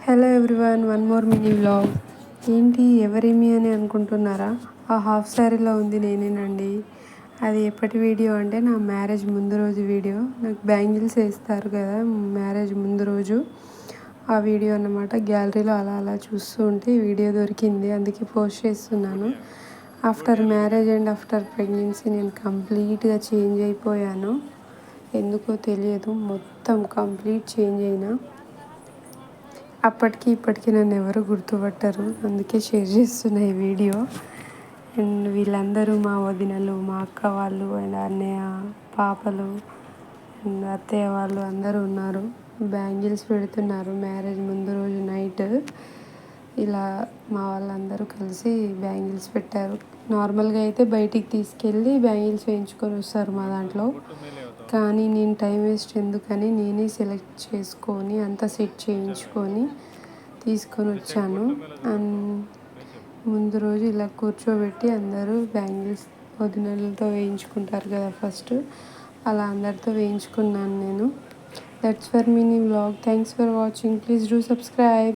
Hello everyone one more mini vlog ఏంటి ఎవరేమి అని అనుకుంటున్నారా? ఆ హాఫ్ శారీలో ఉంది నేనేనండి. అది ఎప్పటి వీడియో అంటే నా మ్యారేజ్ ముందు రోజు వీడియో. నాకు బ్యాంగిల్స్ వేస్తారు కదా మ్యారేజ్ ముందు రోజు. ఆ వీడియో అన్నమాట. గ్యాలరీలో అలా అలా చూస్తూ ఉంటే వీడియో దొరికింది. అందుకే పోస్ట్ చేస్తున్నాను. After marriage and after pregnancy నేను కంప్లీట్గా చేంజ్ అయిపోయాను. ఎందుకో తెలియదు. మొత్తం కంప్లీట్ చేంజ్ అయినా. అప్పటికి ఇప్పటికీ నన్ను ఎవరు గుర్తుపట్టరు. అందుకే షేర్ చేస్తున్నా ఈ వీడియో. అండ్ వీళ్ళందరూ మా వదినలు మా అక్క వాళ్ళు అండ్ అన్నయ్య పాపలు అండ్ అత్తయ్య వాళ్ళు అందరూ ఉన్నారు. బ్యాంగిల్స్ పెడుతున్నారు. మ్యారేజ్ ముందు రోజు నైట్. ఇలా మా వాళ్ళందరూ కలిసి బ్యాంగిల్స్ పెట్టారు. నార్మల్గా అయితే బయటికి తీసుకెళ్ళి బ్యాంగిల్స్ వేయించుకొని వస్తారు మా దాంట్లో. కానీ నేను టైం వేస్ట్ ఎందుకని నేనే సెలెక్ట్ చేసుకొని అంతా సెట్ చేయించుకొని తీసుకొని వచ్చాను. అండ్ ముందు రోజు ఇలా కూర్చోబెట్టి అందరూ బ్యాంగిల్స్ వదినలతో వేయించుకుంటారు కదా ఫస్ట్. అలా అందరితో వేయించుకున్నాను నేను. That's for mini vlog thanks for watching please do subscribe